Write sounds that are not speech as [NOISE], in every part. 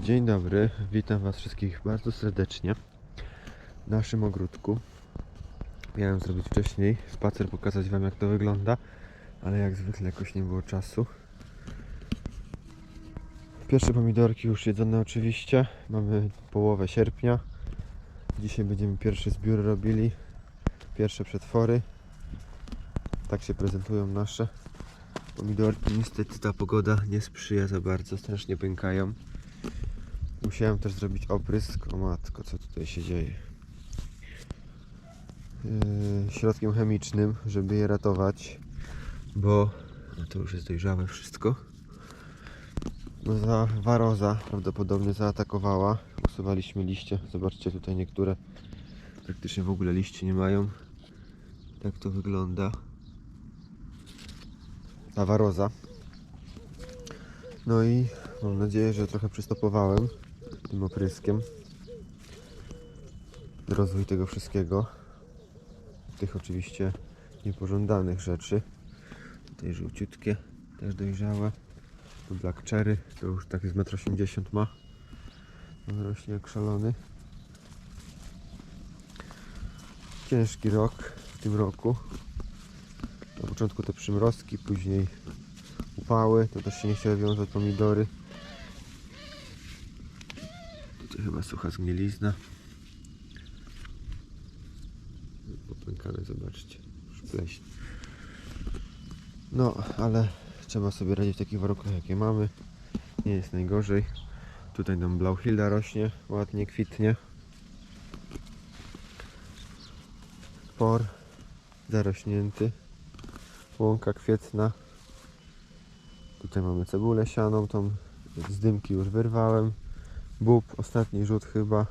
Dzień dobry, witam Was wszystkich bardzo serdecznie w naszym ogródku. Miałem zrobić wcześniej spacer, pokazać Wam jak to wygląda, ale jak zwykle jakoś nie było czasu. Pierwsze pomidorki już jedzone oczywiście, mamy połowę sierpnia. Dzisiaj będziemy pierwszy zbiór robili, pierwsze przetwory. Tak się prezentują nasze pomidorki. Niestety ta pogoda nie sprzyja za bardzo, strasznie pękają. Musiałem też zrobić oprysk. O matko, co tutaj się dzieje? Yy, środkiem chemicznym, żeby je ratować, bo no to już jest dojrzałe wszystko. No za waroza prawdopodobnie zaatakowała. Usuwaliśmy liście. Zobaczcie tutaj niektóre praktycznie w ogóle liście nie mają. Tak to wygląda. Ta waroza. No i mam nadzieję, że trochę przystopowałem tym opryskiem rozwój tego wszystkiego. Tych oczywiście niepożądanych rzeczy. Tutaj żółciutkie, też dojrzałe. Tu black cherry, to już tak z 1,80 m ma. On rośnie jak szalony. Ciężki rok w tym roku. Na początku te przymrozki, później upały, to też się nie chciały wiązać pomidory. Chyba sucha zgnilizna. Popękane, zobaczcie. Pleśń. No, ale trzeba sobie radzić w takich warunkach, jakie mamy. Nie jest najgorzej. Tutaj nam Blauhilda rośnie, ładnie kwitnie. Por zarośnięty. Łąka kwietna. Tutaj mamy cebulę sianą, tą z dymki już wyrwałem. Bób, ostatni rzut chyba.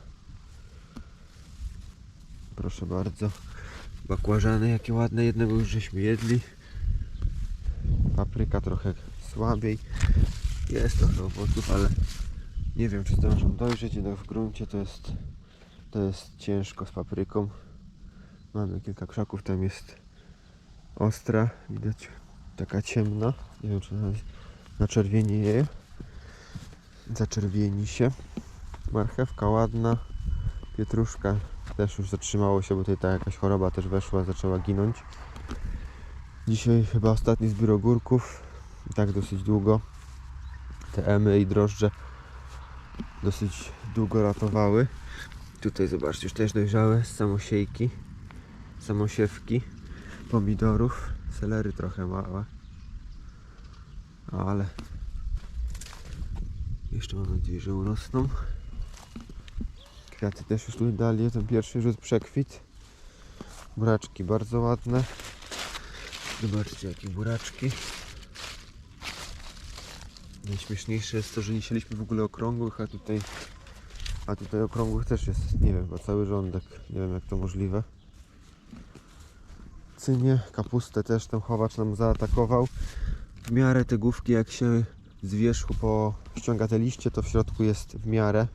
Proszę bardzo. Bakłażany jakie ładne, jednego już żeśmy jedli. Papryka trochę słabiej. Jest trochę owoców, ale nie wiem czy zdążą dojrzeć, jednak w gruncie to jest to jest ciężko z papryką. Mamy kilka krzaków, tam jest ostra, widać taka ciemna. Nie wiem czy ona naczerwienieje. Zaczerwieni się. Marchewka ładna. Pietruszka też już zatrzymało się, bo tutaj ta jakaś choroba też weszła, zaczęła ginąć. Dzisiaj chyba ostatni zbiór ogórków. Tak dosyć długo. Te emy i drożdże dosyć długo ratowały. Tutaj zobaczcie, już też dojrzałe samosiejki, samosiewki pomidorów, selery trochę małe. Ale jeszcze mam nadzieję, że urosną. Kwiaty też już tu dali, ten pierwszy rzut przekwit. Buraczki bardzo ładne. Zobaczcie jakie buraczki. Najśmieszniejsze jest to, że nie sieliśmy w ogóle okrągłych, a tutaj a tutaj okrągłych też jest, nie wiem, chyba cały rządek. Nie wiem jak to możliwe. Cynie, kapustę też ten chowacz nam zaatakował. W miarę te główki jak się z wierzchu po ściąga te liście, to w środku jest w miarę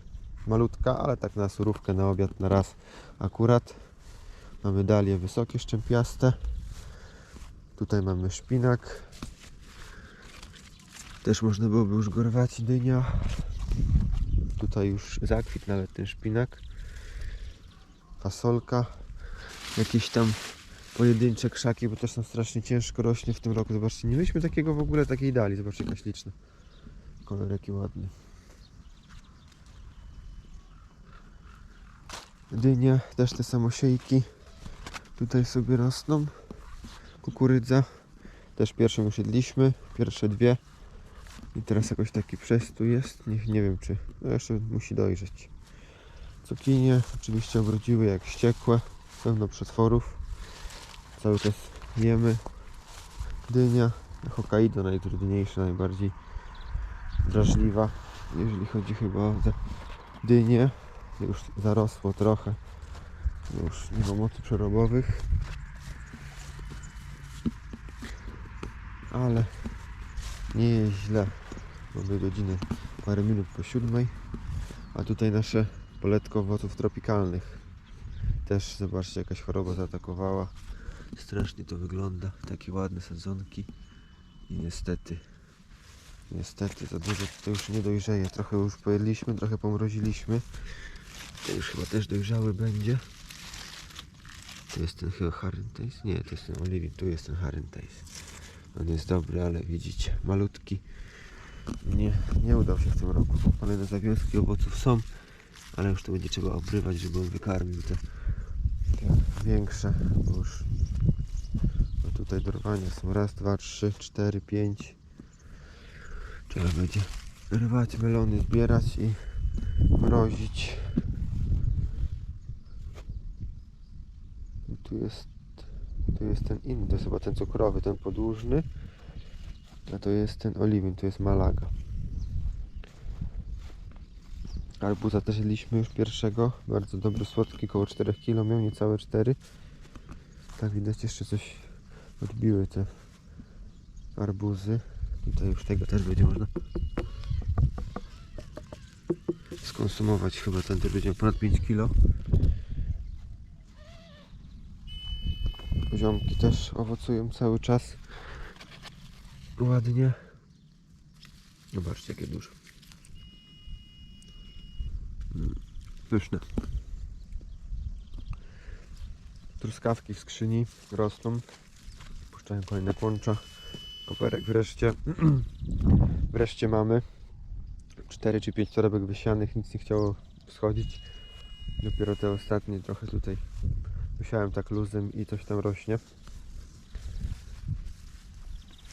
malutka, ale tak na surówkę, na obiad, na raz akurat. Mamy dalie wysokie, szczępiaste. Tutaj mamy szpinak. Też można byłoby już go rwać, dynia. Tutaj już zakwit nawet ten szpinak. Fasolka. Jakieś tam pojedyncze krzaki, bo też tam strasznie ciężko rośnie w tym roku. Zobaczcie, nie mieliśmy takiego w ogóle takiej dali. Zobaczcie, jaka śliczna. Kolor jaki ładny. Dynie, też te samosiejki. Tutaj sobie rosną. Kukurydza. Też pierwszą już jedliśmy. Pierwsze dwie. I teraz jakoś taki przestój jest. Nie, nie wiem czy. No jeszcze musi dojrzeć. Cukinie oczywiście obrodziły jak ściekłe. Pełno przetworów. Cały czas jemy. Dynia. Hokkaido najtrudniejsza, najbardziej drażliwa, jeżeli chodzi chyba o dynie. Już zarosło trochę. Już nie ma mocy przerobowych. Ale nie jest źle. Mamy godzinę parę minut po siódmej. A tutaj nasze poletko owoców tropikalnych. Też zobaczcie jakaś choroba zaatakowała. Strasznie to wygląda. Takie ładne sadzonki. I niestety Niestety za dużo to już nie dojrzeje. Trochę już pojedliśmy, trochę pomroziliśmy. To już chyba też dojrzały będzie. To jest ten chyba Harentaise? Nie, to jest ten Oliwin. Tu jest ten Harentaise. On jest dobry, ale widzicie, malutki. Nie, nie udał się w tym roku. Kolejne zawiązki owoców są, ale już to będzie trzeba obrywać, żeby on wykarmił te, te większe, bo już bo tutaj dorwania są raz, dwa, trzy, cztery, pięć. Trzeba będzie rwać melony, zbierać i mrozić. I tu jest, tu jest ten inny, to jest chyba ten cukrowy, ten podłużny. A to jest ten oliwin, to jest Malaga. Arbuza też jedliśmy już pierwszego, bardzo dobry, słodki, około 4 kg, miał niecałe 4. Tak widać jeszcze coś odbiły te arbuzy. Tutaj już tego też będzie można skonsumować. Chyba ten też będzie ponad 5 kg. Poziomki też owocują cały czas. Ładnie. Zobaczcie jakie duże. Mm, Pyszne. Truskawki w skrzyni rosną. Puszczają kolejne kłącza. Koperek wreszcie. [CLEARS THROAT] wreszcie mamy. 4 czy 5 torebek wysianych, nic nie chciało schodzić. Dopiero te ostatnie trochę tutaj wysiałem tak luzem i coś tam rośnie.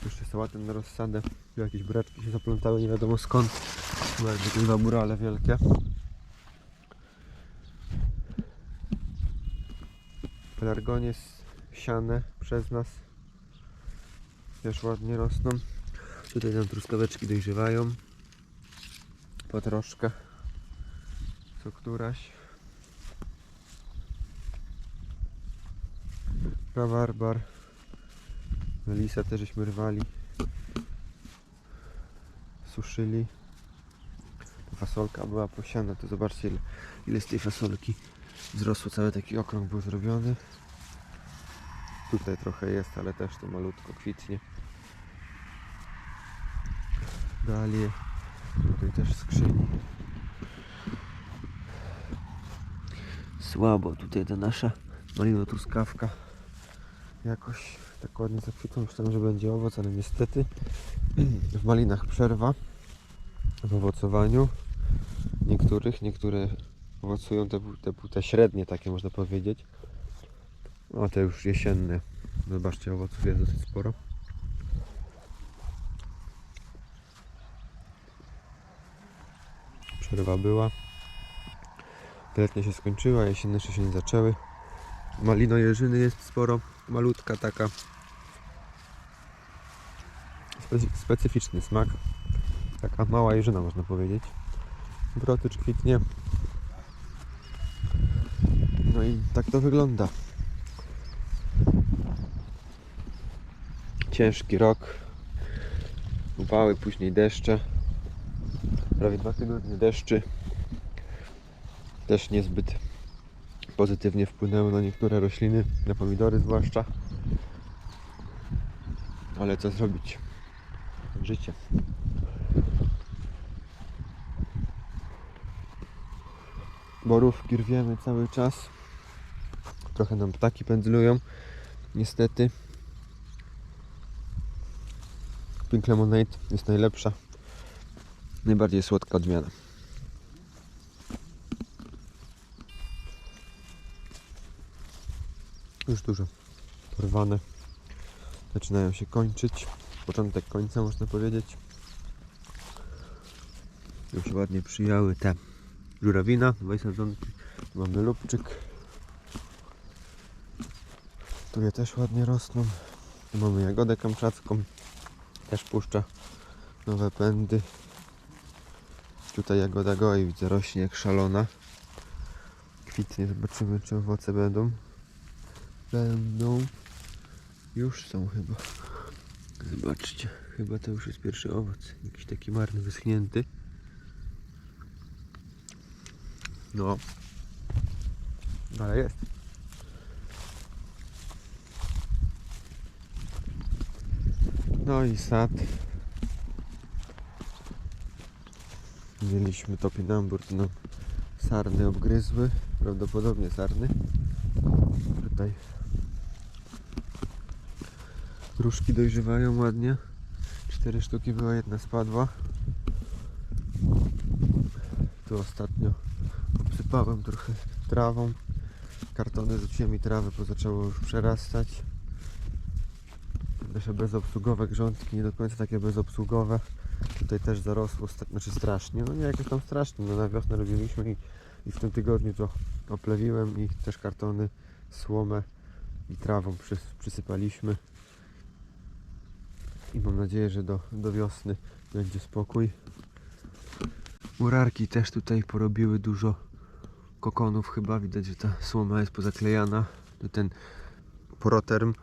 Jeszcze sałatę na rozsadę. Jakieś buraczki się zaplątały, nie wiadomo skąd. Chyba jakby dwa burale wielkie. Pelargonie siane przez nas. Też ładnie rosną. Tutaj nam truskaweczki dojrzewają. Po troszkę. Co któraś. Rabarbar. Melisa też żeśmy rwali. Suszyli. Fasolka była posiana, to zobaczcie ile, ile z tej fasolki wzrosło. Cały taki okrąg był zrobiony. Tutaj trochę jest, ale też to malutko kwitnie. Dalie. Tutaj też skrzyni. Słabo tutaj ta nasza malino truskawka jakoś tak ładnie zakwitła. Myślałem, że będzie owoc, ale niestety [CLEARS THROAT] w malinach przerwa w owocowaniu. Niektórych, niektóre owocują te, te, te średnie takie można powiedzieć. A te już jesienne. Zobaczcie, owoców jest dosyć sporo. Przerwa była. Letnia się skończyła, jesienne jeszcze się nie zaczęły. Malino jeżyny jest sporo, malutka taka. Specy- specyficzny smak. Taka mała jeżyna można powiedzieć. Brotycz kwitnie. No i tak to wygląda. Ciężki rok. Upały, później deszcze. Prawie dwa tygodnie deszczy. Też niezbyt pozytywnie wpłynęły na niektóre rośliny, na pomidory zwłaszcza. Ale co zrobić? Życie. Borówki rwiemy cały czas. Trochę nam ptaki pędzlują. Niestety. Pink Lemonade jest najlepsza. Najbardziej słodka odmiana. Już dużo porwane. Zaczynają się kończyć. Początek końca można powiedzieć. Już ładnie przyjały te żurawina, dwa sadzonki. Mamy lubczyk. Tu je też ładnie rosną. Mamy jagodę kamczacką. Też puszcza nowe pędy. Tutaj jagoda goi, widzę, rośnie jak szalona. Kwitnie, zobaczymy czy owoce będą. Będą. Już są chyba. Zobaczcie, chyba to już jest pierwszy owoc. Jakiś taki marny, wyschnięty. No. Ale jest. No i sad. mieliśmy topinambur, to nam sarny obgryzły, prawdopodobnie sarny. Tutaj gruszki dojrzewają ładnie. Cztery sztuki była, jedna spadła. Tu ostatnio obsypałem trochę trawą. Kartony rzuciłem i trawy, bo zaczęło już przerastać. Nasze bezobsługowe grządki, nie do końca takie bezobsługowe. Tutaj też zarosło, znaczy strasznie, no nie jakoś tam strasznie, no na wiosnę robiliśmy i, i w tym tygodniu to oplewiłem i też kartony, słomę i trawą przys, przysypaliśmy. I mam nadzieję, że do, do wiosny będzie spokój. Murarki też tutaj porobiły dużo kokonów chyba, widać, że ta słoma jest pozaklejana. Ten poroterm,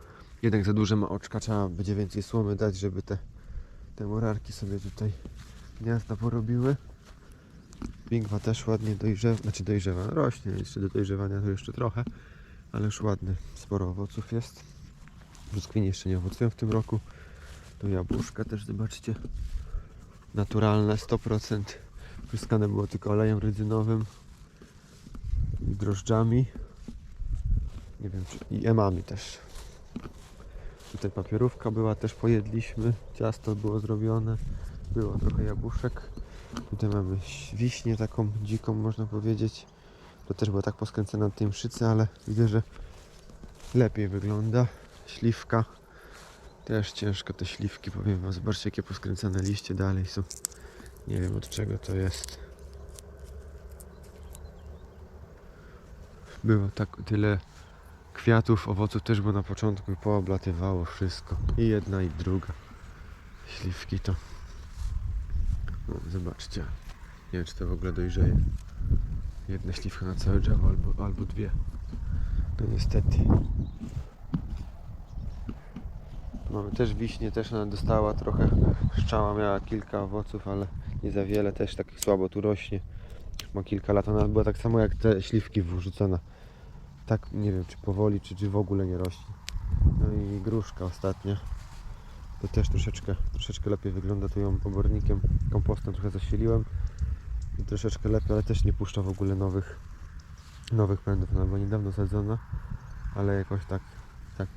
jednak za duże ma oczka, trzeba będzie więcej słomy dać, żeby te, te murarki sobie tutaj gniazda porobiły. Pingwa też ładnie dojrzewa, znaczy dojrzewa, rośnie, jeszcze do dojrzewania to jeszcze trochę, ale już ładny, sporo owoców jest. Brzoskwinie jeszcze nie owocują w tym roku. Tu jabłuszka też zobaczcie, naturalne 100%. Pryskane było tylko olejem rydzynowym i drożdżami. Nie wiem, czy i emami też. Tutaj papierówka była, też pojedliśmy. Ciasto było zrobione. Było trochę jabłuszek. Tutaj mamy wiśnię taką dziką, można powiedzieć. To też była tak poskręcona na tej mszycy, ale widzę, że lepiej wygląda. Śliwka. Też ciężko te śliwki, powiem wam. Zobaczcie, jakie poskręcane liście dalej są. Nie wiem od czego to jest. Było tak tyle kwiatów, owoców też było na początku i pooblatywało wszystko. I jedna i druga. Śliwki to. O, zobaczcie. Nie wiem czy to w ogóle dojrzeje. Jedna śliwka na całe drzewo albo, albo dwie. No niestety. Mamy też wiśnie, też ona dostała trochę szczała, miała kilka owoców, ale nie za wiele, też tak słabo tu rośnie. Ma kilka lat, ona była tak samo jak te śliwki wrzucona. Tak nie wiem czy powoli, czy, czy w ogóle nie rośnie. No i gruszka ostatnia. To też troszeczkę, troszeczkę lepiej wygląda, tu ją obornikiem, kompostem trochę zasiliłem. I troszeczkę lepiej, ale też nie puszcza w ogóle nowych, nowych pędów. Ona była niedawno sadzona, ale jakoś tak, tak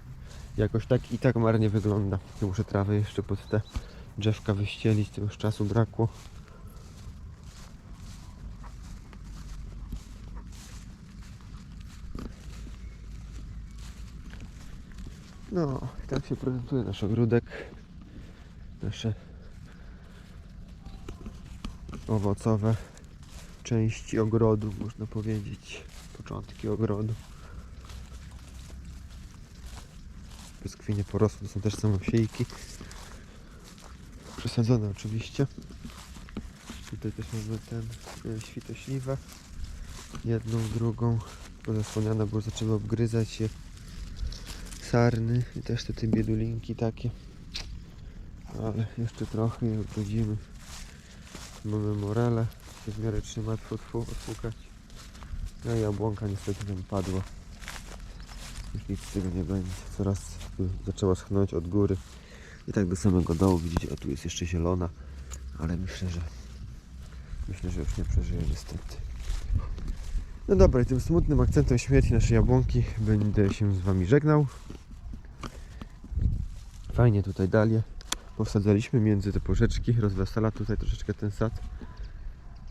jakoś tak i tak marnie wygląda. Muszę trawę jeszcze pod te drzewka wyścielić, to już czasu brakło. No, tak się prezentuje nasz ogródek. Nasze owocowe części ogrodu, można powiedzieć. Początki ogrodu. Brzoskwinie porosły, to są też samosiejki. Przesadzone oczywiście. Tutaj też mamy ten e, świtośliwę. Jedną, drugą. Pozasłaniane, bo zaczęły obgryzać je sarny i też te, te biedulinki takie. Ale jeszcze trochę i obrodzimy. Mamy morele, się w miarę trzyma, odpukać. No i jabłonka niestety tam padła. Już nic z tego nie będzie. Coraz zaczęła schnąć od góry. I tak do samego dołu widzicie, o tu jest jeszcze zielona, ale myślę, że myślę, że już nie przeżyje niestety. No dobra, i tym smutnym akcentem śmierci naszej jabłonki będę się z wami żegnał. Fajnie tutaj dalej powsadzaliśmy między te porzeczki, rozwesela tutaj troszeczkę ten sad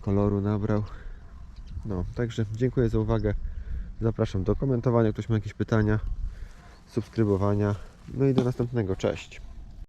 koloru nabrał. No, także dziękuję za uwagę. Zapraszam do komentowania, ktoś ma jakieś pytania, subskrybowania. No i do następnego. Cześć.